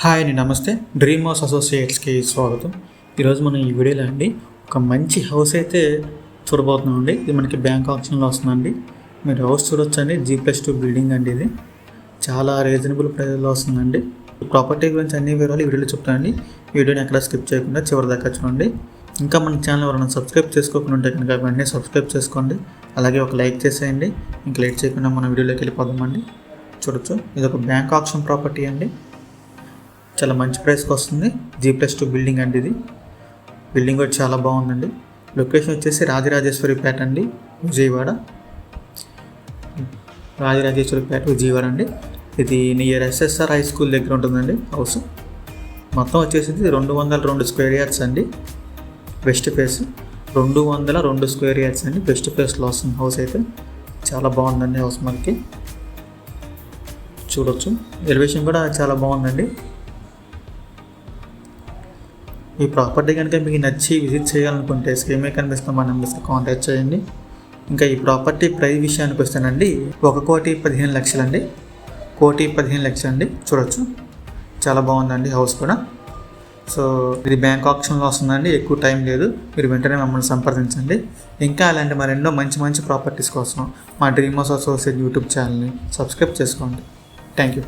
Hi అండి నమస్తే. Dream house అసోసియేట్స్కి స్వాగతం. ఈరోజు మనం ఈ వీడియోలో అండి ఒక మంచి హౌస్ అయితే చూడబోతున్నాం అండి ఇది మనకి బ్యాంక్ ఆప్షన్లో వస్తుందండి. మీరు హౌస్ చూడొచ్చండి. జీ ప్లస్ టూ బిల్డింగ్ అండి ఇది. చాలా రీజనబుల్ ప్రైస్లో వస్తుందండి. ప్రాపర్టీ గురించి అన్ని వివరాలు ఈ వీడియోలో చెప్తానండి. వీడియోని ఎక్కడ స్కిప్ చేయకుండా చివరి దాకా చూడండి. ఇంకా మన ఛానల్ ఎవరైనా సబ్స్క్రైబ్ చేసుకోకుండా ఉంటే కనుక వెంటనే సబ్స్క్రైబ్ చేసుకోండి. అలాగే ఒక లైక్ చేసేయండి. ఇంకా లేట్ చేయకుండా మన వీడియోలోకి వెళ్ళిపోదామండి. చూడొచ్చు. ఇది ఒక బ్యాంక్ ఆప్షన్ ప్రాపర్టీ అండి. చాలా మంచి ప్రైస్కి వస్తుంది. జీ ప్లస్ టూ బిల్డింగ్ అండి ఇది. బిల్డింగ్ కూడా చాలా బాగుందండి. లొకేషన్ వచ్చేసి రాజరాజేశ్వరి పేట అండి విజయవాడ. రాజరాజేశ్వరి పేట విజయవాడ అండి. ఇది నియర్ ఎస్ఎస్ఆర్ హై స్కూల్ దగ్గర ఉంటుందండి హౌస్. మొత్తం వచ్చేసి రెండు వందల రెండు స్క్వేర్ యార్డ్స్ అండి. West face. రెండు వందల రెండు స్క్వేర్ యార్డ్స్ అండి. వెస్ట్ ఫేస్లో వస్తుంది హౌస్ అయితే. చాలా బాగుందండి హౌస్ మనకి. చూడొచ్చు. ఎలివేషన్ కూడా చాలా బాగుందండి. ఈ ప్రాపర్టీ కనుక మీకు నచ్చి విజిట్ చేయాలనుకుంటే స్క్రీమే కనిపిస్తున్న మా నెంబర్స్కి కాంటాక్ట్ చేయండి. ఇంకా ఈ ప్రాపర్టీ ప్రైస్ విషయానికి వస్తేనండి ఒక కోటి పదిహేను లక్షలండి. కోటి పదిహేను లక్షలు అండి చూడొచ్చు. చాలా బాగుందండి హౌస్ కూడా. సో ఇది బ్యాంక్ ఆప్షన్లో వస్తుందండి ఎక్కువ టైం లేదు. మీరు వెంటనే మమ్మల్ని సంప్రదించండి. ఇంకా అలాంటి మరెన్నో మంచి మంచి ప్రాపర్టీస్ కోసం మా డ్రీమ్ హౌస్ అసోసియేట్ యూట్యూబ్ ఛానల్ని సబ్స్క్రైబ్ చేసుకోండి. Thank you